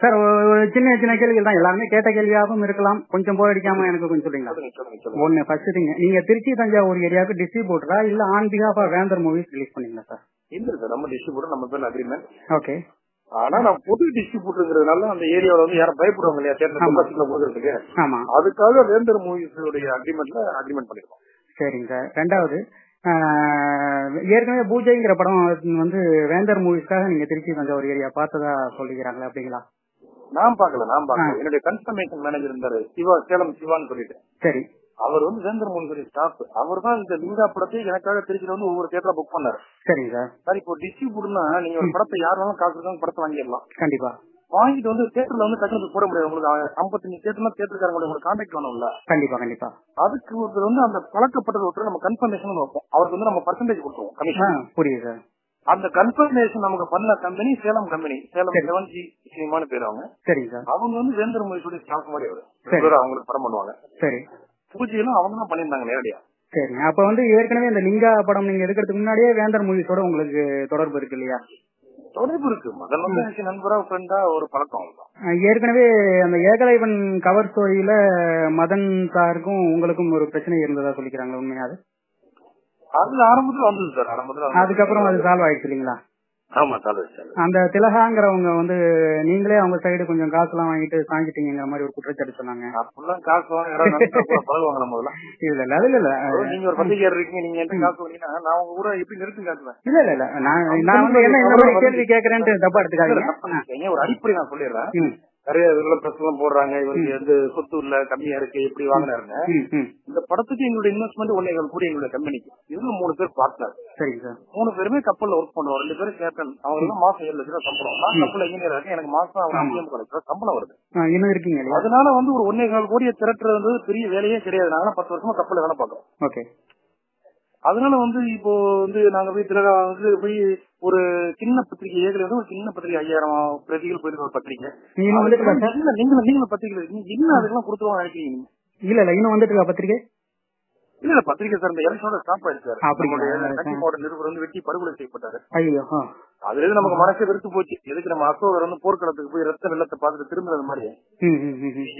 Sir ஒரு சின்ன சின்ன கேள்விகள் தான். எல்லாருமே கேட்ட கேள்வியாகவும் இருக்கலாம். கொஞ்சம் போர் அடிக்காம எனக்கு கொஞ்சம் சொல்றீங்களா? ஒன்னு ஃபர்ஸ்ட் திங்க நீங்க திருச்சி தஞ்சாவூர் ஏரியாவுக்கு டிஸ்ட்ரிபியூட்டரா இல்ல on behalf of Vendhar movies release பண்ணீங்களா சார்? இல்ல சார் நம்ம டிஸ்ட்ரிபியூட்டர் நம்ம பேர்ல அக்ரிமெண்ட் ஓகே ஆனா நான் புது டிஸ்ட்ரிபியூட்டருங்கிறதுனால அந்த ஏரியாவில வந்து யாரும் பயப்படுவாங்க இல்லையா? தேர்தல் ஆமா. கொடுக்கறதுக்கு அதுக்காக வேந்தர் மூவிஸ் உடைய அக்ரிமெண்ட்ல அக்ரிமெண்ட் பண்ணிருக்கோம். சரிங்க சார். ரெண்டாவது ஏற்கனவே பூஜைங்கிற படம் வந்து வேந்தர் மூவிஸ்க்காக நீங்க திருச்சி தஞ்சாவூர் ஏரியா பார்த்ததா சொல்லிக்கிறாங்களே அப்படிங்களா? நான் பாக்கல நான் பாக்கல. என்னுடைய கன்ஃபர்மேஷன் மேனேஜர் இருந்தாரு சிவா சேலம் சிவான்னு சொல்லிட்டு. சரி. அவர் வந்து வேந்தர் மூவிஸ் ஸ்டாஃப் அவர் தான் இந்த லிங்கா படத்தை எனக்காக திருச்சியில வந்து ஒவ்வொரு தேட்டரா புக் பண்ணாரு. சரிங்க சார் சார் இப்போ டிஸ்ட்ரிபியூட்டர்னா நீங்க ஒரு படத்தை யார் வேணாலும் காசு கொடுத்தாலும் படத்தை வாங்கிடலாம். கண்டிப்பா. வாங்கிட்டு வந்து தேட்டர்ல வந்து டக்குனு போட முடியாது. உங்களுக்கு ஐம்பத்தஞ்சு தேட்டர்னா தேட்டருக்காரங்க உங்களுக்கு கான்டாக்ட் வேணும்ல. கண்டிப்பா கண்டிப்பா. அதுக்கு ஒருத்தர் வந்து அந்த பழக்கப்பட்டது ஒருத்தர் நம்ம கன்ஃபர்மேஷன் வைப்போம். அவருக்கு வந்து நம்ம பர்சன்டேஜ் கொடுத்துருவோம் கமிஷன் புரியுது சார் அந்த கன்ஃபர்மேஷன் நமக்கு பண்ண கம்பெனி சேலம் கம்பெனி சேலம் சரி. செவன் ஜி சினிமான்னு பேர் அவங்க. சரிங்க சார். அவங்க வந்து வேந்தர் மூவிஸோட ஸ்டாக் மாதிரி அவர். சரி. அவங்களுக்கு படம் பண்ணுவாங்க. சரி. பூஜையெல்லாம் அவங்க தான் பண்ணியிருந்தாங்க நேரடியா. சரிங்க அப்ப வந்து ஏற்கனவே இந்த லிங்கா படம் நீங்க எடுக்கிறதுக்கு முன்னாடியே வேந்தர் மூவிஸோட உங்களுக்கு தொடர்பு இருக்கு இல்லையா? தொடர்பு இருக்கு. மகன் வந்து நண்பரா ஃப்ரெண்டா ஒரு பழக்கம் ஏற்கனவே அந்த ஏகலைவன் கவர் ஸ்டோரியில மதன் சாருக்கும் உங்களுக்கும் ஒரு பிரச்சனை இருந்ததா சொல்லிக்கிறாங்க உண்மையா அது ஆரம்பத்துல வந்தது சார். ஆரம்பத்துல. அதுக்கப்புறம் அது சால்வ் ஆயிடுச்சு இல்லைங்களா? ஆமா சார். அந்த திலகாங்கிறவங்க வந்து நீங்களே அவங்க சைடு கொஞ்சம் காசுலாம் வாங்கிட்டு சாஞ்சிட்டீங்கிற மாதிரி ஒரு குற்றச்சாட்டு சொன்னாங்க. அப்படிலாம் காசு கூட முதல்ல? இல்ல இல்ல அது இல்ல. நீங்க ஒரு பத்திரிகையாளர் இருக்கீங்க நீங்க என்கிட்ட காசு வாங்கினா நான் உங்க ஊரை எப்படி நிறுத்தி காட்டுவேன் இல்ல இல்ல இல்ல. நான் நான் வந்து என்ன இந்த மாதிரி கேள்வி கேக்குறேன்ட்டு தப்பா எடுத்துக்காதீங்க. ஒரு அடிப்படை நான் சொல்லிடுறேன். நிறைய இதுல எல்லாம் போடுறாங்க. இவருக்கு வந்து சொத்து இல்ல கம்மியா இருக்கு எப்படி வாங்கினாருங்க. இந்த படத்துக்கு எங்களுடைய இன்வெஸ்ட்மெண்ட் ஒன்னே கூட எங்களுடைய கம்பெனிக்கு இதுல மூணு பேர் பார்ட்னர் சரிங்க சார். மூணு பேருமே கப்பல்ல ஒர்க் பண்ணுவோம் ரெண்டு பேரும் கேப்டன் அவங்க எல்லாம் மாசம் ஏழு லட்சம் சம்பளம். நான் கப்பல் இன்ஜினியர் இருக்கேன். எனக்கு மாசம் அவங்க. ஐஎம் கணக்கு சம்பளம் வருது. இன்னும் இருக்கீங்க அதனால வந்து ஒரு ஒன்னே கால் கோடியை திரட்டுறது வந்து பெரிய வேலையே கிடையாது. நாங்க பத்து வருஷமா கப்பல்ல வேலை பார்க்கறோம். ஓகே. அதனால வந்து இப்போ வந்து நாங்க போய் திலகா வந்து போய் ஒரு சின்ன பத்திரிகை ஏகல ஒரு சின்ன பத்திரிகை ஐயாயிரம் பிரதிகள் போயிருக்க ஒரு பத்திரிகை. நீங்க இல்ல நீங்க பத்திரிகை என்ன அதெல்லாம் கொடுத்துருவாங்க நினைக்கிறீங்க? இல்ல இல்ல இன்னும் வந்துட்டு இருக்கா பத்திரிகை? இல்ல இல்ல பத்திரிகை சார் இந்த எலெக்ஷனோட ஸ்டாப் ஆயிடுச்சு அப்படிங்களா? நம்முடைய கட்சி மாவட்ட நிருபர் வந்து வெட்டி படுகொலை செய்யப்பட்டாரு. அதுல இருந்து நமக்கு மனசே வெறுத்து போச்சு. எதுக்கு நம்ம அசோகர் வந்து போர்க்களத்துக்கு போய் ரத்த வெள்ளத்தை பார்த்துட்டு திரும்புறது மாதிரி.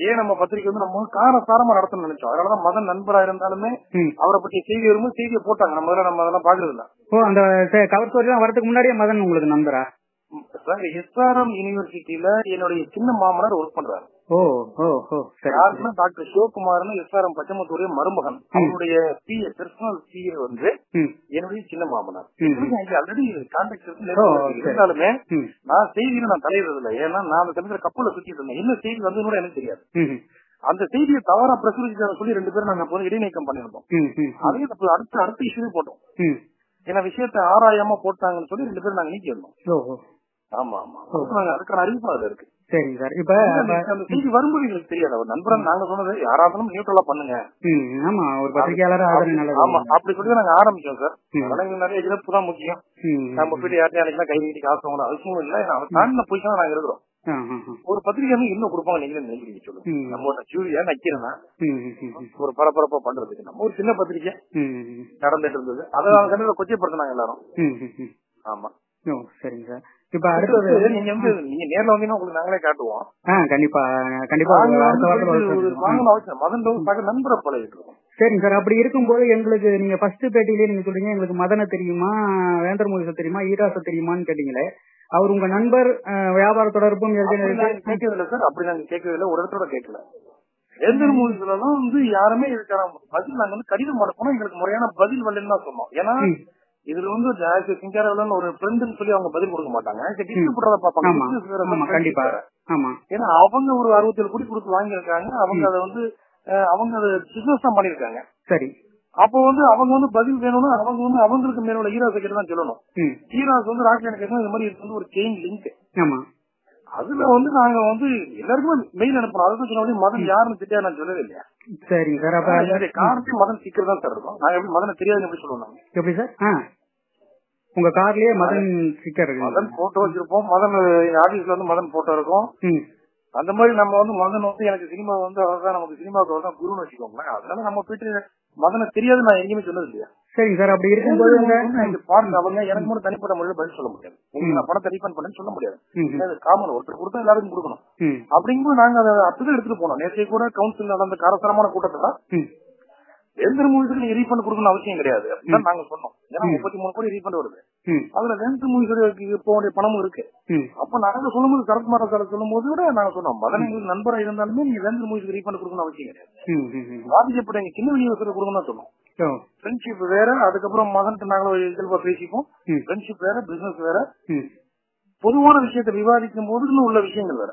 ஏன் நம்ம பத்திரிகை வந்து நம்ம காரசாரமா நடத்தணும்னு நினைச்சோம்? அதனாலதான் மதன் நண்பரா இருந்தாலுமே. அவரை பத்தி செய்தி வரும்போது செய்தியை போட்டாங்க. நம்ம நம்ம அதெல்லாம் பாக்குறது இல்ல. ஓ அந்த கவர் ஸ்டோரி எல்லாம் வரதுக்கு முன்னாடியே மதன் உங்களுக்கு நம்பரா சார் எஸ்ஆர்எம் யூனிவர்சிட்டியில என்னுடைய சின்ன மாமனார் ஒர்க் பண்றாரு. யாருன்னா டாக்டர் சிவகுமார்னு எஸ்ஆர்எம் பச்சமுத்துடைய மருமகன். அவருடைய பிஏ பர்சனல் பிஏ வந்து என்னுடைய சின்ன மாமனார். ஆல்ரெடி கான்டாக்ட் இருக்கு. இருந்தாலுமே நான் செய்தியில நான் தலையிடுறது இல்லை ஏன்னா நான் அந்த சமயத்துல கப்பல்ல சுத்திட்டு இருந்தேன். என்ன செய்தி வந்து கூட எனக்கு தெரியாது. அந்த செய்தியை தவறா பிரசுரிச்சாங்க சொல்லி ரெண்டு பேரும் நாங்க போய் இடைநீக்கம் பண்ணிருந்தோம் தப்பு அடுத்த அடுத்த இஷ்யூ போட்டோம். ஏன்னா விஷயத்தை ஆராயாம போட்டாங்கன்னு சொல்லி ரெண்டு பேரும் நாங்க நீக்கி இருந்தோம் ஆமா ஆமா. அதுக்கான அறிவிப்பு அதுல இருக்கு. சரிங்க சார். இப்ப வரும்போது எங்களுக்கு தெரியாது. அவர் நண்பரன் நாங்க சொன்னது யாராவது நியூட்ரலா பண்ணுங்க. ஆமா ஒரு பத்திரிகையாளர் ஆமா அப்படி சொல்லி நாங்க ஆரம்பிச்சோம் சார். அதனால நிறைய இழப்பு தான் முக்கியம். நம்ம போயிட்டு யார்ட்டையும் அன்னைக்கு கை நீட்டி காசு வாங்கணும். அவசியம் இல்ல. அவன் தாண்டின பொசிஷன் நாங்க இருக்கிறோம். ஒரு பத்திரிகை இன்னும் கொடுப்பாங்க. நீங்களே நினைக்கிறீங்க சொல்லுங்க. ம். நம்ம ஒரு ஜூரியா ம். ஒரு பரபரப்பா பண்றதுக்கு. நம்ம ஒரு சின்ன பத்திரிகை நடந்துட்டு இருந்தது. அதை கொச்சைப்படுத்தினாங்க எல்லாரும். ஆமா. சரிங்க சார். இப்ப அடுத்தது நீங்க வந்து நீங்க நேர்ல வந்தீங்கன்னா உங்களுக்கு நாங்களே காட்டுவோம். கண்டிப்பா கண்டிப்பா. அடுத்த வாரத்துல மதன் சக நண்பரை பழகிட்டு இருக்கோம் சரிங்க சார் அப்படி இருக்கும்போது எங்களுக்கு நீங்க ஃபர்ஸ்ட் பேட்டிலேயே நீங்க சொல்றீங்க எங்களுக்கு மதனை தெரியுமா வேந்தர் மூலிசை தெரியுமா ஈராச தெரியுமான்னு கேட்டீங்களே அவர் உங்க நண்பர் வியாபார தொடர்பும் இல்ல சார். அப்படி நாங்க கேட்கறது இல்ல ஒரு இடத்தோட கேட்கல. வேந்தர் மூவிஸ்ல எல்லாம் வந்து யாருமே இதுக்கான பதில் நாங்க வந்து கடிதம் அனுப்பணும். எங்களுக்கு முறையான பதில் வரலன்னு தான் சொன்னோம். ஏன்னா. இதுல வந்து சிங்காரவலன்னு ஒரு ஃப்ரெண்டுன்னு சொல்லி அவங்க பதில் கொடுக்க மாட்டாங்க. வேற ஆமா friendship கண்டிப்பா. ஆமா. ஏன்னா அவங்க ஒரு அறுபத்தேழு கோடி கொடுத்து வாங்கியிருக்காங்க. அவங்க அதை வந்து அவங்க அதை பிசினஸ் தான் பண்ணிருக்காங்க சரி. அப்போ வந்து அவங்க வந்து பதில் வேணும்னா அவங்க வந்து அவங்களுக்கு மேல உள்ள ஈராஸ் கிட்ட தான் சொல்லணும். ம். ஈராஸ் வந்து ராக்கெட் கேட்கணும் இந்த மாதிரி இது வந்து ஒரு செயின் லிங்க் ஆமா. அதுல வந்து நாங்க வந்து எல்லாருக்குமே மெயில் அனுப்புறோம். அதுக்கு சொன்ன மதன் யாருன்னு தெரியாது நான் சொல்லவே இல்லையா? சரிங்க சார் அப்ப காரணத்தையும் மதன் சீக்கிரம் தான் சார் இருக்கும். நாங்க எப்படி மதனை தெரியாதுன்னு எப்படி சொல்லுவோம் எப்படி சார்? உங்க கார்லயே மதன் ஸ்டிக்கர் மதன் போட்டோ வச்சிருப்போம். மதன் ஆபீஸ்ல வந்து மதன் போட்டோ இருக்கும். அந்த மாதிரி நம்ம வந்து மதன் வந்து எனக்கு சினிமா வந்து அவர் தான் நமக்கு சினிமாவுக்கு தான் குருன்னு வச்சுக்கோங்களேன். அதனால நம்ம போயிட்டு மதனை தெரியாது நான் எங்கேயுமே சொன்னது இல்லையா சரிங்க சார் அப்படி இருக்கும்போது பாருங்க அவங்க எனக்கு மட்டும் தனிப்பட்ட முறையில் பதில் சொல்ல முடியாது. நான் பணத்தை ரீஃபண்ட் பண்ணேன்னு சொல்ல முடியாது. காமன் ஒருத்தர் கொடுத்தா எல்லாருக்கும் கொடுக்கணும். அப்படிங்கும்போது நாங்க அதை அப்படிதான் எடுத்துட்டு போனோம். நேற்றைய கூட கவுன்சில் நடந்த காரசாரமான கூட்டத்துல. வேந்தர் மூவிஸ்க்கு நீங்க ரீஃபண்ட் கொடுக்கணும் அவசியம் கிடையாது. அப்படின்னு நாங்க சொன்னோம். ஏன்னா முப்பத்தி மூணு கோடி ரீஃபண்ட் வருது. அதுல வேந்தர் மூவிஸ்க்கு போக வேண்டிய பணமும் இருக்கு. அப்ப நாங்க சொல்லும்போது சரத்குமார சார் சொல்லும் போது கூட நாங்க சொன்னோம் மதன் எங்களுக்கு நண்பரா இருந்தாலுமே நீங்க வேந்தர் மூவிஸ்க்கு ரீஃபண்ட் கொடுக்கணும் அவசியம் கிடையாது. பாதிக்கப்பட்ட எங்க சின்ன விநியோகத்தில் கொடுக்கணும் சொன்னோம். ஃப்ரெண்ட்ஷிப் வேற அதுக்கப்புறம் மகன் நாங்களும் இயல்பா பேசிப்போம். ஃப்ரெண்ட்ஷிப் வேற பிசினஸ் வேற. பொதுவான விஷயத்தை விவாதிக்கும் போது இன்னும் உள்ள விஷயங்கள் வேற.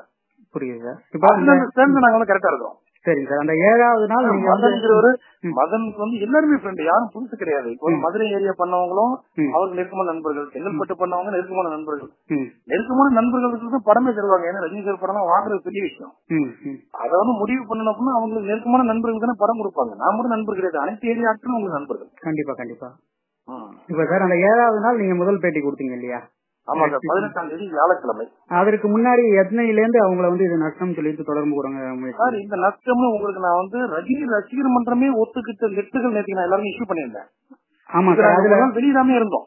புரியுது சார் இப்ப அதுல அந்த அந்த சேர்ந்து நாங்க வந்து கரெக்டா இருக்கிறோம். சரிங்க சார். அந்த ஏழாவது நாள் நீங்க வந்து மதன்கிறவரு ம். மதனுக்கு வந்து எல்லாருமே ஃப்ரெண்ட் யாரும் புதுசு கிடையாது. இப்போ. மதுரை ஏரியா பண்ணவங்களும் அவருக்கு நெருக்கமான நண்பர்கள். செங்கல்பட்டு பண்ணவங்க நெருக்கமான நண்பர்கள். நெருக்கமான நண்பர்களுக்கு தான் படமே தருவாங்க. ஏன்னா ரஜினி சார் படம் வாங்குறது பெரிய விஷயம். அதை வந்து முடிவு பண்ணணும் அப்படின்னா அவங்களுக்கு நெருக்கமான நண்பர்களுக்கு தானே படம் கொடுப்பாங்க. நான் மட்டும் நண்பர் கிடையாது. அனைத்து ஏரியா ஆட்களும் உங்களுக்கு நண்பர்கள். கண்டிப்பா கண்டிப்பா. இப்ப சார் அந்த ஏழாவது நாள் நீங்க முதல் பேட்டி கொடுத்தீங்க இல்லையா? ஆமா சார் பதினெட்டாம் தேதி வியாழக்கிழமை. அதற்கு முன்னாடி எத்தனையில இருந்து அவங்கள வந்து இது நஷ்டம் சொல்லிட்டு தொடர்பு கூடங்க சார் இந்த நஷ்டம்னு உங்களுக்கு நான் வந்து ரஜினி ரசிகர் மன்றமே ஒத்துக்கிட்ட லெட்டுகள் நேற்று நான் எல்லாரும் இஷ்யூ பண்ணியிருந்தேன். ஆமா சார் அதுல வெளியிடாமே இருந்தோம்.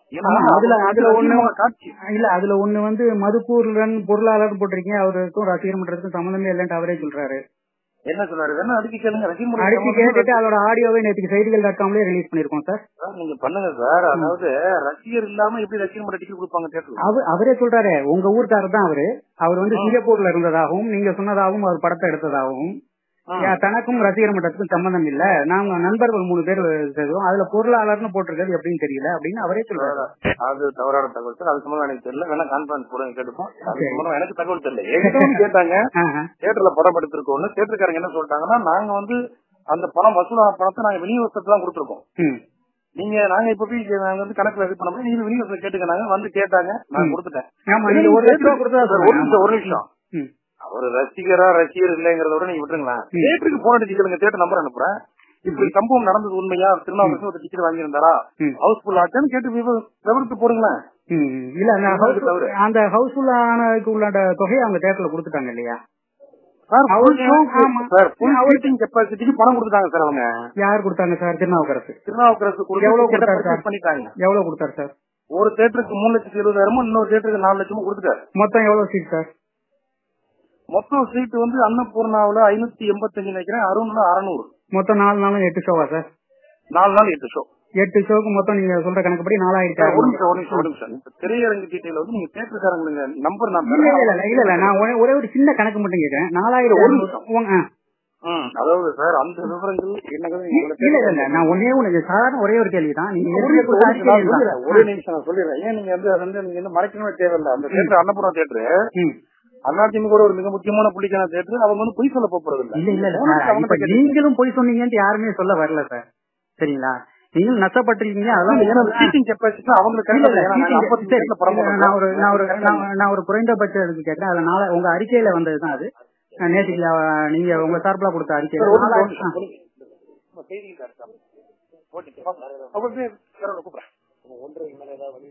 அதுல- அதுல ஒண்ணு- இல்ல அதுல ஒண்ணு வந்து மதுப்பூர்லன் பொருளாளர் போட்டிருக்கீங்க அவருக்கும் ரசிகர் மன்றத்துக்கும் சம்மந்தமே இல்லைன்ட்டு அவரே சொல்றாரு. என்ன சொல்றாரு வேணா அடிக்க கேளுங்க. சம்பந்தமா கேட்டுட்டு அதோட ஆடியோவை நேற்றுக்கு செய்திகள் டாட் காம்லயே ரிலீஸ் பண்ணிருக்கோம் சார் சார், நீங்க பண்ணுங்க சார். அதாவது ரசிகர் இல்லாம எப்படி ரசிகர் டிக்கெட் கொடுப்பாங்க தேட்டர்ல அவ- அவரே சொல்றாரு. உங்க ஊர்க்காரர் தான் அவரு. அவர் வந்து சிங்கப்பூர்ல இருந்ததாகவும் நீங்க சொன்னதாகவும் அவர் படத்தை எடுத்ததாகவும். தனக்கும் ரசிகர் மன்றத்துக்கும் சம்பந்தம் இல்ல. நாங்க நண்பர்கள் மூணு பேர் செய்தோம் அதுல பொருளாளர்னு போட்டிருக்கிறது எப்படின்னு தெரியல அப்படின்னு அவரே சொல்றாரு. அது தவறான தகவல் சார். அது சம்பந்தம் எனக்கு தெரியல. வேணா கான்ஃபரன்ஸ் கூட கேட்டுப்போம். எனக்கு தகவல் தெரியல. வந்து கேட்டாங்க. ஆஹா. தியேட்டர்ல படம் எடுத்திருக்கோம்னு தியேட்டருக்காரங்க என்ன சொல்லிட்டாங்கன்னா நாங்க வந்து அந்த பணம் வசூலான பணத்தை நாங்க விநியோகத்துக்கு தான் கொடுத்துருக்கோம். நீங்க நாங்க இப்ப போய் நாங்க வந்து கணக்குல இது பண்ண முடியும் நீங்க விநியோகத்துல கேட்டுக்கிறாங்க வந்து கேட்டாங்க. நான் கொடுத்துட்டேன். ஒரு லட்சம் ரூபா கொடுத்தா சார், ஒரு நிமிஷம் ஒரு நிமிஷம். அவர் ரசிகரா ரசிகர் இல்லைங்கிறத விட நீங்க விட்டுருங்களேன். தியேட்டருக்கு போன் அடிச்சு கேளுங்க தியேட்டர் நம்பர் அனுப்புறேன். இப்படி சம்பவம் நடந்தது உண்மையா? திருநாவுக்கு ஒரு டிக்கெட் வாங்கியிருந்தாரா. ஹவுஸ்ஃபுல் ஆச்சான்னு கேட்டு விவரத்து போடுங்களேன். இல்ல அந்த ஹவுஸ்ஃபுல் ஆனதுக்கு உள்ள தொகையை அவங்க தேட்டர்ல கொடுத்துட்டாங்க இல்லையா? கெப்பாசிட்டிக்கு பணம் கொடுத்தாங்க சார் அவங்க. யார் கொடுத்தாங்க சார்? திருநாவுக்கரசு. திருநாவுக்கரசு எவ்வளவு கொடுத்து கொடுத்தாரு? பண்ணிட்டாங்க. எவ்வளவு கொடுத்தாரு சார்? ஒரு தேட்டருக்கு மூணு லட்சத்தி எழுபதாயிரமும் இன்னொரு தேட்டருக்கு நாலு லட்சமும் கொடுத்துட்டாரு. மொத்தம் எவ்வளவு சீட் சார்? மொத்தம் சீட் வந்து அன்னபூர்ணாவுல ஐநூத்தி எண்பத்தஞ்சு நினைக்கிறேன் அருண்ல அறுநூறு. மொத்தம் நாலு நாளும் எட்டு ஷோவா சார்? நாலு நாள் எட்டு ஷோ எட்டு ஷோக்கு மொத்தம் நீங்க சொல்ற கணக்குப்படி நாலாயிரத்தி ஒரு நிமிஷம் ஒரு நிமிஷம் ஒரு நிமிஷம். திரையரங்கு டீட்டெயில் வந்து நீங்க தேட்டருக்காரங்க நம்பர் நான் இல்ல. இல்ல இல்ல இல்ல நான் ஒரே- ஒரே சின்ன கணக்கு மட்டும் கேட்கறேன் நாலாயிரம் ஒரு அறுநூறு. உங்க- ஆ. ம், அதாவது சார் அந்த விவரங்கள் என்ன நான் ஒன்னே ஒண்ணு சாதாரண ஒரே ஒரு கேள்விதான். நீங்க ஒரு நிமிஷம், நிமிஷம், நான் சொல்லிடுறேன். நிமிஷம் ஏன் நீங்க வந்து அதை வந்து நீங்க வந்து மறைக்கணுமே தேவையில்ல. அந்த தேட்டர் அன்னபுரம் தேட்டரு. அதிமுக ஒரு மிக முக்கியமான புள்ளிக்கான தேட்டர் அவங்க வந்து பொய் சொல்ல போறது இல்ல இல்ல நீங்களும் போய் சொன்னீங்கன்னு யாருமே சொல்ல வரல சார் சரிங்களா நீங்களும் நஷ்டப்பட்டிருக்கீங்க அதெல்லாம் சீட்டிங் கெப்பாசிட்டி அவங்களுக்கு இல்ல, இல்ல, கரெக்டா ஏன்னா நாங்க சரி, 50 சரி. சீட்ல படம் இல்ல, நான் ஒரு நான் ஒரு நான் நான் ஒரு குறைந்தபட்ச இதுக்கு கேட்கறேன் அதுல நாளை உங்க அறிக்கையில வந்ததுதான் அது நான் நேற்றுக்கு நீங்க உங்க சார்பிலா கொடுத்த அறிக்கையில.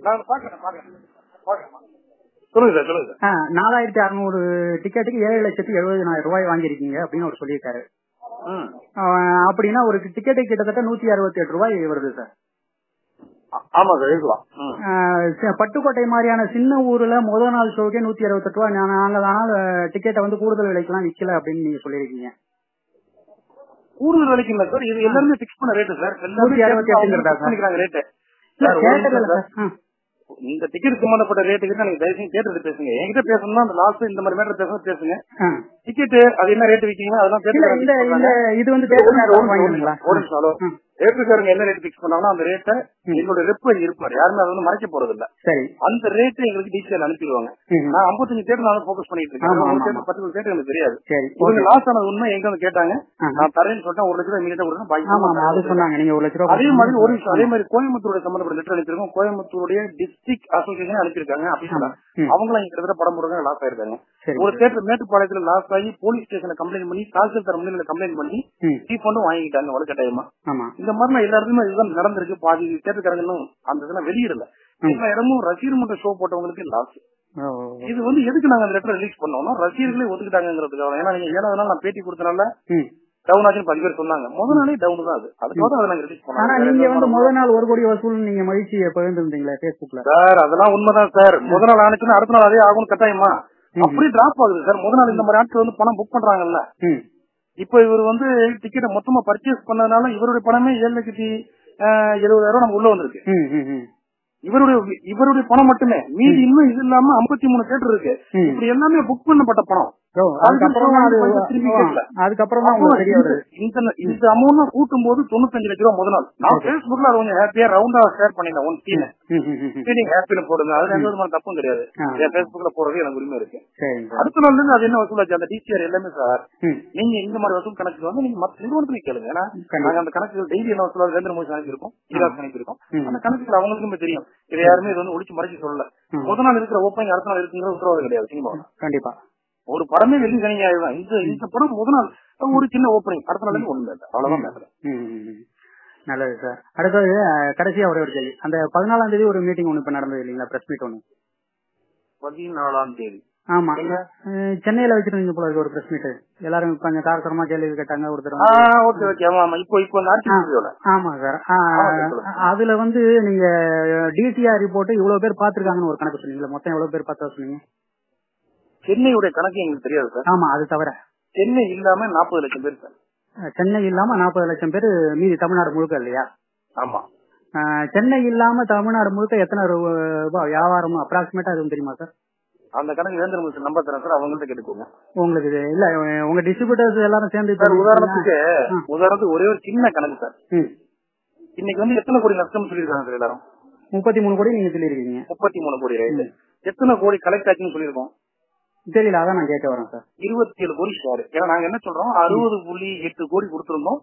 நான் பார்க்கறேன், பார்க்கறேன். பார்க்கறேன். நாலாயிரத்தி அறுநூறு டிக்கெட்டுக்கு ஏழு லட்சத்தி எழுபதினாயிரம் ரூபாய் வாங்கியிருக்கீங்க அப்படின்னு அவர் சொல்லியிருக்காரு. அப்படின்னா ஒரு டிக்கெட்டு கிட்டத்தட்ட நூத்தி அறுபத்தி எட்டு ரூபாய் வருது சார். ஆமா சார் பட்டுக்கோட்டை மாதிரியான சின்ன ஊர்ல முதல் நாள் ஷோக்கே நூத்தி அறுபத்தெட்டு ரூபாய். நான் நாங்க அதனால டிக்கெட்டை வந்து கூடுதல் விலைக்கெல்லாம் விக்கல அப்படின்னு நீங்க சொல்லியிருக்கீங்க. கூடுதல் விலைக்கு சார்? இது எல்லாருமே பிக்ஸ் பண்ண ரேட்டு சார். எல்லாருமே அறுபத்தி ரேட்டு இந்த டிக்கெட் சம்பந்தப்பட்ட ரேட்டுக்கு நீங்க தயவு செஞ்சு கேட்டு பேசுங்க. என்கிட்ட பேசணும்னா அந்த லாஸ்ட் இந்த மாதிரி மேட்டர் பேசணும் பேசுங்க. டிக்கெட் அது என்ன ரேட் விக்கீங்க அதெல்லாம் இந்த இது வந்து. ரேட்டுக்காரங்க என்ன ரேட் பிக்ஸ் பண்ணாங்களோ அந்த ரேட்டை எங்களோட ரெப் இருப்பார். யாருமே அதை வந்து மறைக்க போறது இல்ல சரி. அந்த ரேட்டை எங்களுக்கு டீச்சர் அனுப்பிடுவாங்க. நான் 55 தேட்டர் நான் ஃபோக்கஸ் பண்ணிட்டு இருக்கேன். தேட்டர் பத்து தேட்டர் எனக்கு தெரியாது. இவங்க லாஸ் ஆனது உண்மை எங்க வந்து கேட்டாங்க. நான் தரேன்னு சொல்லிட்டேன். ஒரு லட்சம் இமீடியட்டா கொடுக்கணும் பாக்கி ஆமா ஆமா அது சொன்னாங்க. நீங்க ஒரு லட்ச ரூபாய் அதே மாதிரி ஒரு அதே மாதிரி கோயம்புத்தூருடைய சம்பந்தப்பட்ட லெட்டர் அனுப்பிச்சிருக்கோம் கோயம்புத்தூருடைய டிஸ்ட்ரிக்ட் அசோசியேஷன் அனுப்பியிருக்காங்க. அப்படின்னா. அவங்களும் கிட்டத்தட்ட படம் போடுறாங்க லாஸ் ஆயிருக்காங்க. சரி. ஒரு தேட்டர் மேட்டுப்பாளையத்துல லாஸ் ஆகி போலீஸ் ஸ்டேஷன்ல கம்ப்ளைண்ட் பண்ணி தாசில்தார் முன்னிலையில கம்ப்ளைண்ட் பண்ணி. ரீஃபண்டும் வாங்கிட்டாங்க வலுக்கட்டாயமா. இந்த மாதிரி நான் எல்லா இடத்துலயும் இதுதான் நடந்திருக்கு. பாதி தேட்டருக்காரங்க இன்னும் அந்த இதெல்லாம் வெளியிடல. எல்லா இடமும் ரசிகர் மன்ற ஷோ போட்டவங்களுக்கு லாஸ். இது வந்து எதுக்கு நாங்க அந்த லெட்டர் ரிலீஸ் பண்ணோம்னா ரசிகர்களே ஒத்துக்கிட்டாங்கிறதுக்காக ஏன்னா நீங்க ஏழாவது நாள் நான் பேட்டி கொடுத்தனால. டவுன் ஆச்சுன்னு பத்து பேர் சொன்னாங்க. முத நாளே டவுன் தான் அது. அதுக்காக அதை நாங்க ரிலீஸ் ஆனா பண்ணோம் நீங்க வந்து முதல் நாள் ஒரு கோடி வசூல் நீங்க மகிழ்ச்சியை பகிர்ந்துருந்தீங்களா பேஸ்புக்ல சார் அதெல்லாம் உண்மைதான் சார். முத நாள் ஆனிச்சுன்னா அடுத்த நாள் அதே ஆகும் கட்டாயமா? ம். அப்படியே டிராப் ஆகுது சார். முத நாள் இந்த மாதிரி ஆட்கள் வந்து பணம் புக் பண்றாங்கல்ல. இப்போ இவர் வந்து டிக்கெட்டை மொத்தமா பர்ச்சேஸ் பண்ணதுனால இவருடைய பணமே ஏழு லட்சத்தி எழுபதாயிரம் நம்ம உள்ள வந்திருக்கு. இவருடைய இவருடைய பணம் மட்டுமே. மீதி இன்னும் இது இல்லாம 53 மூணு தேட்டர் இருக்கு. இப்படி எல்லாமே புக் பண்ணப்பட்ட பணம். அதுக்கப்புறம் இந்த அமௌண்ட் கூட்டும் போது தொண்ணூத்தஞ்சு லட்ச ரூபா முதல் நாள். நான் பேஸ்புக்ல அதை கொஞ்சம் ஹாப்பியா ரவுண்டா ஷேர் டீம். நீங்க ஹாப்பின்னு போடுங்க. அது எந்த விதமான தப்பும் கிடையாது. என் பேஸ்புக்ல எனக்கு உரிமை இருக்கு. அடுத்த நாள்ல இருந்து அது என்ன வசூலாச்சு அந்த டிசிஆர் எல்லாமே சார் நீங்க இந்த மாதிரி வசூல் கணக்கு வந்து நீங்க மத்த நிறுவனத்துக்கு கேளுங்க. ஏன்னா. நாங்க அந்த கணக்குகள் டெய்லி என்ன வசூலாக கேந்திர மோடி கணக்கு இருக்கும் ஈராக் கணக்கு இருக்கும் ம். அந்த கணக்குகள் அவங்களுக்குமே தெரியும். இதை யாருமே இது வந்து ஒழிச்சு மறைச்சு சொல்லல. ம். முத நாள் இருக்கிற ஓப்பனிங் அடுத்த நாள் இருக்குங்கிற உத்தரவாதம் கிடையாது. சினிமா கண்டிப்பா. ஒரு படமே வெள்ளி சனி தான். இந்த இந்த படம் முத நாள். ஒரு சின்ன ஓப்பனிங் அடுத்த நாள் ஒண்ணு இல்லை. அவ்வளவுதான் மேட்டர். நல்லது சார் அடுத்தது கடைசியா ஒரே ஒரு கேள்வி. அந்த பதினாலாம் தேதி ஒரு மீட்டிங் ஒண்ணு இப்ப நடந்தது இல்லைங்களா? பிரஸ் மீட் ஒண்ணு. பதினாலாம் தேதி. ஆமா. சென்னையில வச்சிருந்தீங்க போல ஒரு பிரஸ் மீட் எல்லாரும் கொஞ்சம் காரசாரமா கேள்வி கேட்டாங்க ஒருத்தர் ஓகே ஓகே ஆமா இப்போ இப்போ ஆமா சார். அதுல வந்து நீங்க டிசிஆர் ரிப்போர்ட் இவ்வளவு பேர் பாத்துருக்காங்கன்னு ஒரு கணக்கு சொன்னீங்களா மொத்தம் எவ்வளவு பேர் பார்த்தா சொன்னீங்க? சென்னையுடைய கணக்கு எங்களுக்கு தெரியாது சார். ஆமா அது தவிர. சென்னை இல்லாம நாற்பது லட்சம் பேர் சார். சென்னை இல்லாம நாற்பது லட்சம் பேர் மீதி தமிழ்நாடு முழுக்க இல்லையா? ஆமா. சென்னை இல்லாம தமிழ்நாடு முழுக்க எத்தனை ரூபாய் வியாபாரம் அப்ராக்சிமேட்டா எதுவும் தெரியுமா சார்? அந்த கணக்கு முடிச்சு நம்பர் தரேன் சார். அவங்கள்ட்ட கேட்டுக்கோங்க. உங்களுக்கு இல்ல உங்க டிஸ்ட்ரிபியூட்டர்ஸ் எல்லாரும் சேர்ந்து சார் உதாரணத்துக்கு. உதாரணத்துக்கு ஒரே ஒரு சின்ன கணக்கு சார். இன்னைக்கு வந்து எத்தனை கோடி நஷ்டம் சொல்லியிருக்காங்க சார் எல்லாரும்? முப்பத்தி மூணு கோடி நீங்க சொல்லியிருக்கீங்க. முப்பத்தி மூணு கோடி ரைட் எத்தனை கோடி கலெக்ட் ஆச்சுன்னு சொல்லியிருக்கோம்? தெரியல அதான் நான் கேட்க வரேன் சார். இருபத்தி ஏழு கோடி ஷேர் ஏன்னா நாங்க என்ன சொல்றோம்? அறுபது புள்ளி எட்டு கோடி கொடுத்திருந்தோம்.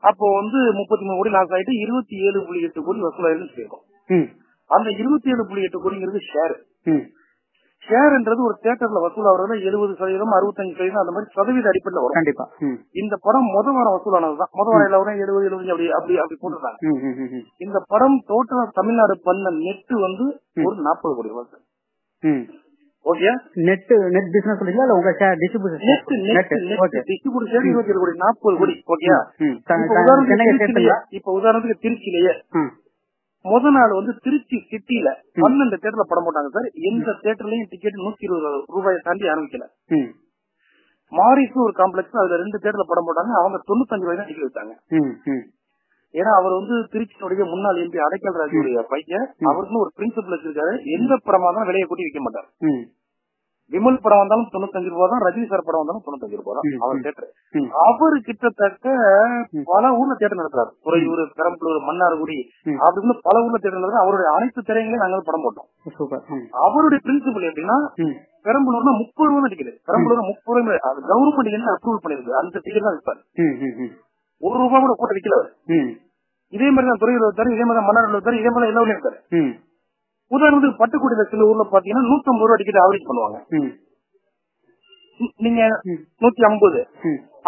அப்போ வந்து முப்பத்தி மூணு கோடி லாஸ் ஆயிட்டு இருபத்தி ஏழு புள்ளி எட்டு கோடி வசூலாயிருன்னு சொல்லியிருக்கோம். ம். அந்த இருபத்தி ஏழு புள்ளி எட்டு கோடிங்கிறது ஷேர். ஷேர்ன்றது ஒரு தியேட்டர்ல வசூலாகிறதுல எழுபது சதவீதம் அறுபத்தஞ்சு சதவீதம் அந்த மாதிரி சதவீத அடிப்படையில் வரும். கண்டிப்பா. இந்த படம் முத வாரம் வசூலானதுதான் முத வாரம் எல்லாரும் எழுபது எழுபது அப்படி அப்படி அப்படி போட்டுருந்தாங்க. இந்த படம் டோட்டலா தமிழ்நாடு பண்ண நெட் வந்து ஒரு நாற்பது கோடி ரூபாய். ஓகே நெட் நெட் பிசினஸ் சொல்றீங்களா? இல்ல உங்க distribution net okay distribute side இருபத்தி ஏழு கோடி நாற்பது கோடி. இப்ப உதாரணத்துக்கு திருச்சியிலேயே. முத நாள் வந்து திருச்சி சிட்டில பன்னெண்டு தேட்டர்ல படம் போட்டாங்க சார். எந்த தேட்டர்லயும் டிக்கெட் நூத்தி இருபது ரூபாயை தாண்டி ஆரம்பிக்கல. மாரிஸ் ஒரு காம்ப்ளெக்ஸ் அதுல ரெண்டு தேட்டர்ல படம் போட்டாங்க. அவங்க தொண்ணூத்தஞ்சு ரூபாய் தான் டிக்கெட். ம். ஏன்னா அவர் வந்து திருச்சியினுடைய முன்னாள் எம்பி அடைக்கல் ராஜுடைய பையன். அவருக்குன்னு ஒரு பிரின்சிபல் வச்சிருக்காரு. எந்த படமா இருந்தாலும் விலையை கூட்டி விற்க மாட்டார். விமல் படம் வந்தாலும் தொண்ணூத்தஞ்சு ரூபா தான் ரஜினி சார் படம் வந்தாலும் தொண்ணூத்தஞ்சு ரூபா தான். அவர். தேட்டர். அவர் கிட்டத்தட்ட பல ஊர்ல தேட்டர் நடத்துறாரு. துறையூர் பெரம்பலூர் மன்னார்குடி. அப்படின்னு பல ஊர்ல தேட்டர் நடத்துறாரு. அவருடைய அனைத்து திரைகளையும் நாங்க படம் போட்டோம். அவருடைய பிரின்சிபல் எப்படின்னா ம். பெரம்பலூர்னா முப்பது ரூபா தான் டிக்கெட் பெரம்பலூர்ல முப்பது ரூபாய் அது கவர்மெண்ட் அப்ரூவல் பண்ணிருக்கு அந்த டிக்கெட் தான் விற்பாரு. ஒரு ரூபா கூட கூட்ட விக்கல. இதே மாதிரி தான் துறையூர் வைத்தாரு இதே மாதிரி தான் மன்னார் வைத்தாரு இதே மாதிரி எல்லா ஊர்லயும் இருக்காரு. உதாரணத்துக்கு பட்டுக்கோட்டையில சில ஊர்ல பாத்தீங்கன்னா நூத்தம்பது ரூபா டிக்கெட் ஆவரேஜ் பண்ணுவாங்க நீங்க. நூத்தி ஐம்பது.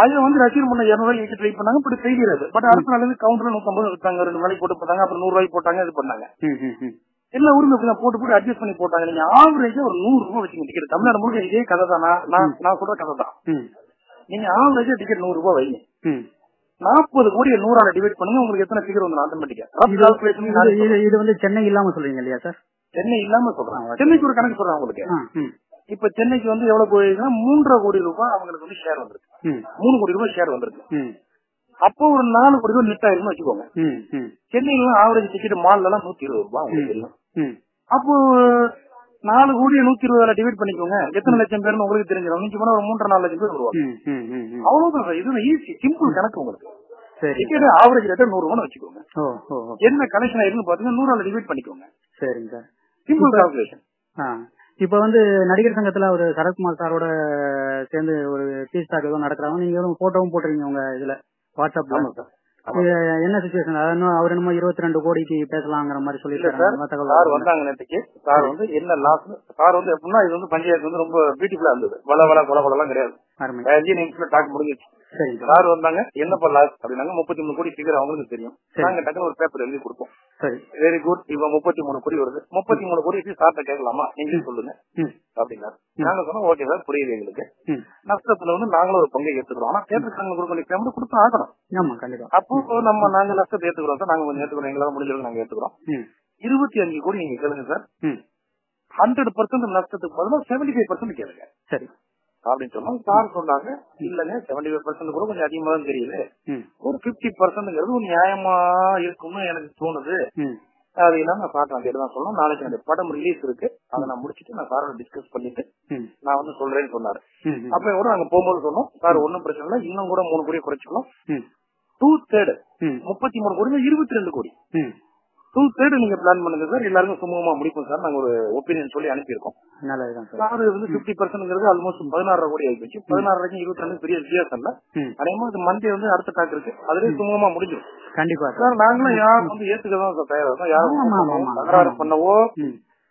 அதுல வந்து ரசீது பண்ண இருநூறு ரூபாய்க்கு ட்ரை பண்ணாங்க இப்படி ஃபெயிலியர் அது பட் அடுத்த நாள் வந்து கவுண்டர்ல நூத்தம்பது விட்டாங்க ரெண்டு நாளைக்கு போட்டு போட்டாங்க அப்புறம் நூறு ரூபாய்க்கு போட்டாங்க இது பண்ணாங்க. எல்லா ஊருமே இப்படிதான் போட்டு போட்டு அட்ஜஸ்ட் பண்ணி போட்டாங்க நீங்க ஆவரேஜா ஒரு நூறு ரூபாய் வச்சுங்க டிக்கெட் தமிழ்நாடு முழுக்க இதே கதை தான் நான் நான் சொல்ற கதை தான். நீங்க ஆவரேஜா டிக்கெட் நூறு ரூபாய் வைங்க. நாற்பது கோடியை நூறால டிவைட் பண்ணுங்க உங்களுக்கு எத்தனை டிக்கெட் வந்து ஆட்டோமேட்டிக்கா இது வந்து சென்னை இல்லாம சொல்றீங்க இல்லையா சார் சென்னை இல்லாம சொல்றேன் சென்னைக்கு ஒரு கணக்கு சொல்றேன் உங்களுக்கு. இப்ப சென்னைக்கு வந்து எவ்வளவு கோடினா மூன்றரை கோடி ரூபாய் அவங்களுக்கு வந்து ஷேர் வந்திருக்கு. மூணு கோடி ரூபாய் ஷேர் வந்திருக்கு. அப்போ ஒரு நாலு கோடி ரூபாய் நெட் ஆயிரும்னு வச்சுக்கோங்க. சென்னையில ஆவரேஜ் டிக்கெட் மால்ல எல்லாம் நூத்தி இருபது ரூபாய். அப்போ நாலு கோடியை நூத்தி இருபதுல டிவைட் பண்ணிக்கோங்க. எத்தனை லட்சம் பேர்னு உங்களுக்கு தெரிஞ்சிடும். நீங்க போனா ஒரு மூன்றரை நாலு லட்சம் பேர் வருவாங்க. அவ்வளவுதான் சார். இது ஈஸி சிம்பிள் கணக்கு உங்களுக்கு. சரி. டிக்கெட் ஆவரேஜ் ரேட்டா நூறு ரூபான்னு வச்சுக்கோங்க. என்ன கலெக்ஷன் ஆயிருக்குன்னு பாத்தீங்கன்னா நூறால டிவைட் பண்ணிக்கோங்க. சரிங்க சார். சிம்பிள் கால்குலேஷன் இப்ப வந்து நடிகர் சங்கத்துல ஒரு சரத்குமார் சாரோட சேர்ந்து ஒரு டீ ஸ்டாக் ஏதோ நடக்கிறாங்க நீங்க எதுவும் போட்டோவும் போட்டுறீங்க உங்க இதுல? வாட்ஸ்அப்ல ஆமா சார். என்ன சுச்சுவேஷன் அவர் என்னமோ இருபத்தி ரெண்டு கோடிக்கு பேசலாங்கிற மாதிரி சொல்லியிருக்காரு சார் வந்தாங்க நேற்றுக்கு சார் வந்து என்ன லாஸ் சார் வந்து எப்படின்னா இது வந்து பஞ்சாயத்து வந்து ரொம்ப பியூட்டிஃபுல்லா இருந்தது. வள வள கொல கொலாம் கிடையாது. டாக் முடிஞ்சிச்சு சார் சார். வந்தாங்க என்னப்பா லாஸ் அப்படின்னாங்க முப்பத்தி மூணு கோடி ஃபிகர் அவங்களுக்கு தெரியும். நாங்க டக்குனு ஒரு பேப்பர் எழுதி கொடுப்போம். சரி. வெரி குட் இவன் முப்பத்தி மூணு கோடி வருது. முப்பத்தி மூணு கோடி சார்ட்ட கேட்கலாமா? நீங்களே சொல்லுங்க. ம். அப்படின்னாரு. நாங்க சொன்னோம் ஓகே சார் புரியுது எங்களுக்கு. நஷ்டத்துல வந்து நாங்களும் ஒரு பங்கை ஏத்துக்கிறோம். ஆனா தேட்டருக்காரங்க கொடுக்க வேண்டிய பேமெண்ட் கொடுத்து ஆகணும். ஆமா கண்டிப்பா. அப்போ நம்ம நாங்க நஷ்டத்தை ஏத்துக்கிறோம் சார். நாங்க கொஞ்சம் ஏத்துக்கிறோம். எங்களால முடிஞ்சளவுக்கு நாங்க ஏத்துக்கிறோம். இருபத்தி அஞ்சு கோடி நீங்க கேளுங்க சார். ஹண்ட்ரட் பர்சன்ட் நஷ்டத்துக்கு பதிலாக செவன்டி ஃபைவ் பர்சன்ட் கேளுங்க. சரி. அப்படின்னு சொன்னா சார் சொன்னாங்க இல்லங்க செவன்டி ஃபைவ் பர்சன்ட் கூட கொஞ்சம் அதிகமா தான் தெரியுது ம். ஒரு பிப்டி பர்சன்ட்ங்கிறது ஒரு நியாயமா இருக்கும்னு எனக்கு தோணுது. அது இல்லாம நான் நான் தான் சொல்லணும் நாளைக்கு அந்த படம் ரிலீஸ் இருக்கு. அதை நான் முடிச்சிட்டு நான் சாரோட டிஸ்கஸ் பண்ணிட்டு நான் வந்து சொல்றேன்னு சொன்னாரு. அப்ப கூட நாங்க போகும்போது சொன்னோம். சார் ஒன்னும் பிரச்சனை இல்லை. இன்னும் கூட மூணு கோடி குறைச்சிக்கலாம் டூ தேர்டு முப்பத்தி மூணு கோடி இருபத்தி ரெண்டு கோடி. டூ தேர்டு நீங்க பிளான் பண்ணுங்க சார். எல்லாருக்கும் சுமூகமா முடிப்போம் சார். நாங்க ஒரு ஒப்பீனியன் சொல்லி அனுப்பியிருக்கோம். சார். வந்து பிப்டி பர்சன்ட்ங்கிறது ஆல்மோஸ்ட் பதினாறு கோடி ஆயிடுச்சு பதினாறு இருபத்தி ரெண்டு பெரிய வித்தியாசம் இல்ல. ம். அதேமா இது மண்டே வந்து அடுத்த டாக் இருக்கு. அதுலயே சுமூகமா முடிஞ்சிடும். கண்டிப்பா சார். நாங்களும் யாரும் வந்து ஏத்துக்கதான் சார் தயாரா யாரும். தகராறு பண்ணவோ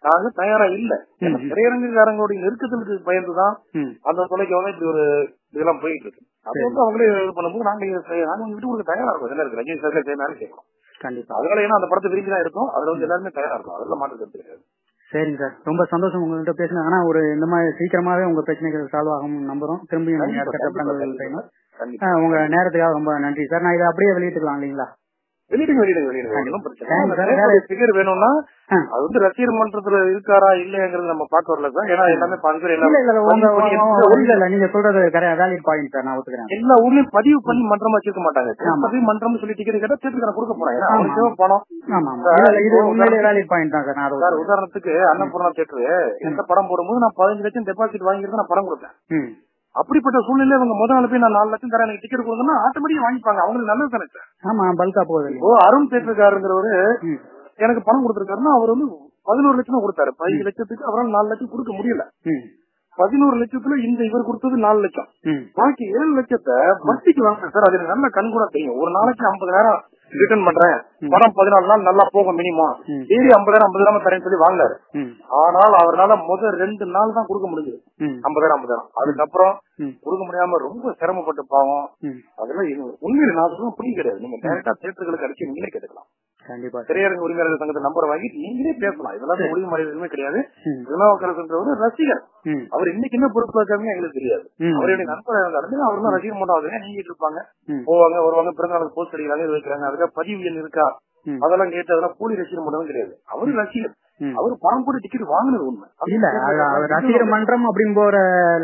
நாங்க தயாரா இல்ல. திரையரங்குக்காரங்களுடைய நெருக்கத்திற்கு பயந்துதான் அந்த தொலைக்கு வந்து இப்படி ஒரு இதெல்லாம் போயிட்டு இருக்கு அது வந்து அவங்களே இது பண்ணும்போது நாங்க நாங்க விட்டு கொடுக்க தயாரா இருக்கோம். எல்லாருக்கும் ரஜினி சார் செய்யணும் கேட்கணும். கண்டிப்பா. அதனால ஏன்னா அந்த படத்தை விரும்பி தான் இருக்கும். அதுல வந்து எல்லாருமே தயாரா இருக்கும். அதெல்லாம் மாற்று கருத்து கிடையாது. சரிங்க சார். ரொம்ப சந்தோஷம் உங்கள்கிட்ட பேசினேன் ஆனா ஒரு இந்த மாதிரி சீக்கிரமாவே உங்க பிரச்சனைகள் சால்வ் ஆகும் நம்புறோம். திரும்பியும். செய்யணும் உங்க நேரத்துக்காக ரொம்ப நன்றி. சார் நான் இதை அப்படியே வெளியிட்டுக்கலாம் இல்லைங்களா? வெளியிடுங்க வெளியிடுங்க வெளியிடுங்க. ஃபிகர் வேணும்னா. அது வந்து ரசிகர் மன்றத்துல இருக்காரா இல்லையாங்கிறது நம்ம பார்க்க வரல சார். ஏன்னா எல்லாமே பாதி பேர் இல்ல இல்ல எல்லாம் நீங்க சொல்றது வேலிட் பாயிண்ட் சார் நான் ஒத்துக்கிறேன். எல்லா ஊர்லயும் பதிவு பண்ணி மன்றம் வச்சிருக்க மாட்டாங்க. பதிவு மன்றம்னு சொல்லி டிக்கெட் கேட்டா தேர்தல் கொடுக்க போறாங்க தேவை பணம். சார். உதாரணத்துக்கு அன்னபூர்ணா தேட்டரு எந்த படம் போடும்போது நான் பதினஞ்சு லட்சம் டெபாசிட் வாங்கிட்டு நான் படம் கொடுத்தேன். அப்படிப்பட்ட சூழ்நிலை இவங்க முதல் நாள் போய் நான் நாலு லட்சம் தரேன் எனக்கு டிக்கெட் கொடுங்கன்னா ஆட்டோமேட்டிக்கா வாங்கிப்பாங்க. அவங்களுக்கு நல்லது தானே சார்? ஆமா பல்கா போகுது. இப்போ அருண் தேட்டருக்காருங்கிறவரு ம். எனக்கு பணம் கொடுத்திருக்காருன்னா அவர் வந்து பதினோரு லட்சம் கொடுத்தாரு. பதினஞ்சு லட்சத்துக்கு அவரால் நாலு லட்சம் கொடுக்க முடியல. பதினோரு லட்சத்துல இந்த இவர் கொடுத்தது நாலு லட்சம். பாக்கி ஏழு லட்சத்தை வட்டிக்கு வாங்க சார். அது நல்ல கண் கூட தெரியும். ஒரு நாளைக்கு ஐம்பதாயிரம். ரிட்டர்ன் பண்றேன். படம் பதினாலு நாள் நல்லா போகும் மினிமம். டெய்லி ஐம்பதாயிரம் ஐம்பதாயிரம் தரேன்னு சொல்லி வாங்கினாரு. ஆனால் அவரால முதல் ரெண்டு நாள் தான் கொடுக்க முடிஞ்சது. ஐம்பதாயிரம் ஐம்பதாயிரம். அதுக்கப்புறம் கொடுக்க முடியாம ரொம்ப சிரமப்பட்டு பாவம். அதெல்லாம் உண்மையில நான் சொல்ல புரிய கிடையாது. நீங்க டேரக்டா தேட்டர்களுக்கு அடிச்சு நீங்களே கேட்டுக்கலாம். கண்டிப்பா. திரையரங்கு உரிமையாளர் சங்கத்தை நம்பரை வாங்கி நீங்களே பேசலாம். இதெல்லாம் மாதிரி எதுவுமே கிடையாது. திருநாவுக்கரசுன்றவர் ரசிகர். அவர் இன்னைக்கு என்ன பொறுப்பு இருக்காங்க எங்களுக்கு தெரியாது. ம். அவருடைய நண்பர் இருந்தாலுமே அவர் தான் ரசிகர் மட்டும் ஆகுதுங்க நீங்கிட்டு இருப்பாங்க. போவாங்க வருவாங்க பிறந்த நாளுக்கு போஸ்ட் அடிக்கிறாங்க இது வைக்கிறாங்க அதுக்காக பதிவு எண் இருக்கா? அதெல்லாம் கேட்டு அதெல்லாம் கூலி ரசிகர் மட்டும் கிடையாது. அவரு ரசிகர். அவரு பணம் போட்டு டிக்கெட் வாங்கினது உண்மை. இல்ல ரசிகர் மன்றம் அப்படின்னு போற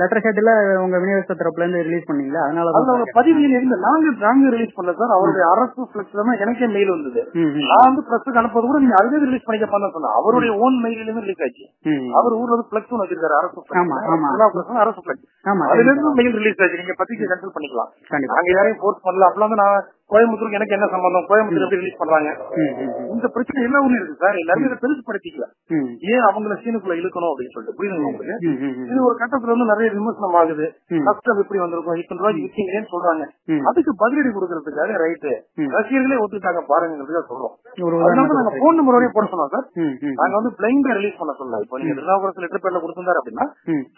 லெட்டர் ஹெட்ல உங்க விநியோகஸ்த தரப்புல இருந்து ரிலீஸ் பண்ணீங்களா? அதனால அதுல அவங்க பதிவு எண் இருந்த நாங்க நாங்க ரிலீஸ் பண்ணல சார் அவருடைய அரசு பிளக்ஸ்ல எனக்கே மெயில் வந்தது. நான் வந்து பிரஸுக்கு அனுப்புறது கூட நீங்க அதுவே ரிலீஸ் பண்ணிக்க சொன்னேன் அவருடைய ஓன் மெயிலிலுமே ரிலீஸ் ஆச்சு. அவர் ஊர்ல வந்து பிளக்ஸ் வச்சிருக்காரு அரசு அரசு பிளக்ஸ் ஆமா அதுல இருந்து மெயில் ரிலீஸ் ஆச்சு. நீங்க பத்திரிக்கை கன்சல்ட் பண்ணிக்கலாம். நாங்க யாரையும் ஃபோர்ஸ் பண்ணல. அப்பலாம் வந்து நான் கோயம்புத்தூருக்கு எனக்கு என்ன சம்பந்தம்? கோயம்புத்தூர் எப்படி ரிலீஸ் பண்றாங்க. இந்த பிரச்சனை எல்லா ஊர்லயும் இருக்கு சார் எல்லாருமே இதை பெருசுப்படுத்திக்கல ஏன் அவங்கள சீனுக்குள்ள இழுக்கணும் அப்படின்னு சொல்லிட்டு புரியுதுங்க உங்களுக்கு? இது ஒரு கட்டத்துல வந்து நிறைய விமர்சனம் ஆகுது. கஷ்டம் எப்படி வந்திருக்கும்? இத்தனை ரூபாய்க்கு வித்தீங்கன்னு சொல்றாங்க. அதுக்கு பதிலடி கொடுக்கறதுக்காக ரைட்டு. ரசிகர்களே ஒத்துட்டாங்க பாருங்கிறதுக்காக சொல்றோம். அதனால நாங்க போன் நம்பரோடய போட சொன்னோம் சார். நாங்க வந்து பிளைண்டா ரிலீஸ் பண்ண சொல்லல. இப்போ நீங்க திருநாவுக்கரசு லெட்டர் பேர்ல கொடுத்திருந்தாரு அப்படின்னா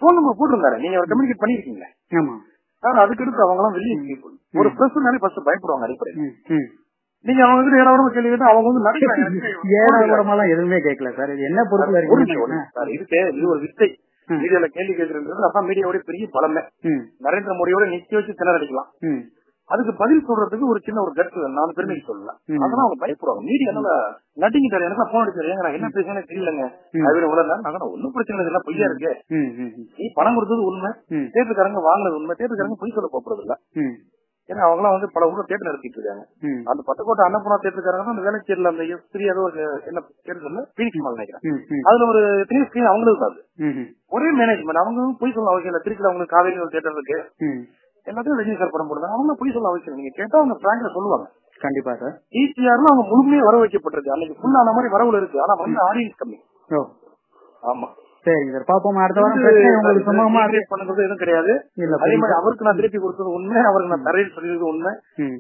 போன் நம்பர் போட்டிருந்தாரு. நீங்க அவர் கம்யூனிகேட் பண்ணிருக்கீங்க. சார் அதுக்கடுத்து அவங்க எல்லாம் வெளியே. ஒரு பிரஸ் ஃபர்ஸ்ட் பயப்படுவாங்க அடிப்படையில். நீங்க அவங்க கிட்ட ஏதாவது கேள்வி கேட்டா அவங்க வந்து நடக்கிறாங்க. ஏழை கூடமெல்லாம் எதுவுமே கேட்கல சார்? இது என்ன பொறுப்புல இருக்கு சார் இதுக்கு இது ஒரு வித்தை. மீடியால கேள்வி கேட்கறது அதான் மீடியாவோட பெரிய பலமே நரேந்திர மோடியோட நிக்க வச்சு திணறடிக்கலாம் அதுக்கு பதில் சொல்றதுக்கு ஒரு சின்ன ஒரு கட்ஸ் நாலு பெருமைக்கு சொல்லல. ம். அதெல்லாம் அவங்க பயப்படுவாங்க. மீடியால நட்டிங்கிட்டாரு எனக்கு போன் அடிச்சாரு ஏங்க நான் என்ன பேசுறேன்னு தெரியலங்க. அது நேரம் நான் ஒன்னும் பிரச்சனை இல்லை பொய்யா இருக்கு நீ பணம் கொடுத்தது உண்மை. தேட்டருக்காரங்க வாங்கினது உண்மை. தேட்டருக்காரங்க பொய் சொல்ல போறது இல்ல. ஏன்னா அவங்க எல்லாம் வந்து பல ஊர்ல தேட்டர் நடத்திட்டு இருக்காங்க. அந்த பட்டுக்கோட்டை அன்னபூர்ணா தேட்டருக்காரங்க அந்த வேலைச்சேரியில அந்த த்ரீ ஏதோ ஒரு என்ன பீனிக்ஸ் மால் நினைக்கிறேன். அதுல ஒரு எத்தனையோ ஸ்கிரீன் அவங்களுக்கு அது. ஒரே மேனேஜ்மெண்ட் அவங்க பொய் சொல்ல அவசியம் இல்ல. திருச்சியில அவங்களுக்கு காவேரி ஒரு தேட்டர் இருக்கு. எல்லாத்தையும் ரஜினி சார் படம் போடுறாங்க அவங்க பொய் சொல்ல அவசியம். நீங்க கேட்டா அவங்க பிராங்கா சொல்லுவாங்க. கண்டிப்பா சார். ஈசிஆர்ல அவங்க முழுமையா வர வைக்கப்பட்டிருக்கு அன்னைக்கு ஃபுல்லான மாதிரி வரவுல இருக்கு. ஆனா வந்து ஆடியன்ஸ் கம்மி. ஆமா. சரிங்க சார். பாப்போம் அடுத்த வாரம் உங்களுக்கு சுமூகமா பண்ணது எதுவும் கிடையாது. இல்ல அதே மாதிரி அவருக்கு நான் திருப்பி கொடுத்தது உண்மை அவருக்கு நான் தரையில் சொல்லியது உண்மை.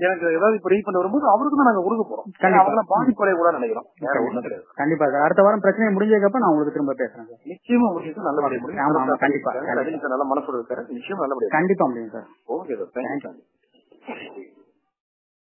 எனக்கு ஏதாவது இப்ப ரீ பண்ண வரும்போது அவருக்கு தான் நாங்க கொடுக்க போறோம். கண்டிப்பா. அவங்க பாதிப்படைய கூட நினைக்கிறோம். வேற ஒண்ணும் கிடையாது கண்டிப்பா சார். அடுத்த வாரம் பிரச்சனை முடிஞ்சதுக்கு நான் உங்களுக்கு திரும்ப பேசுறேன் சார். நிச்சயமா முடியும். நல்லபடியா முடியும் கண்டிப்பா. நல்ல மனசோட இருக்காரு நிச்சயமா நல்லபடியா கண்டிப்பா முடியும் சார். Okay sir. தேங்க்யூ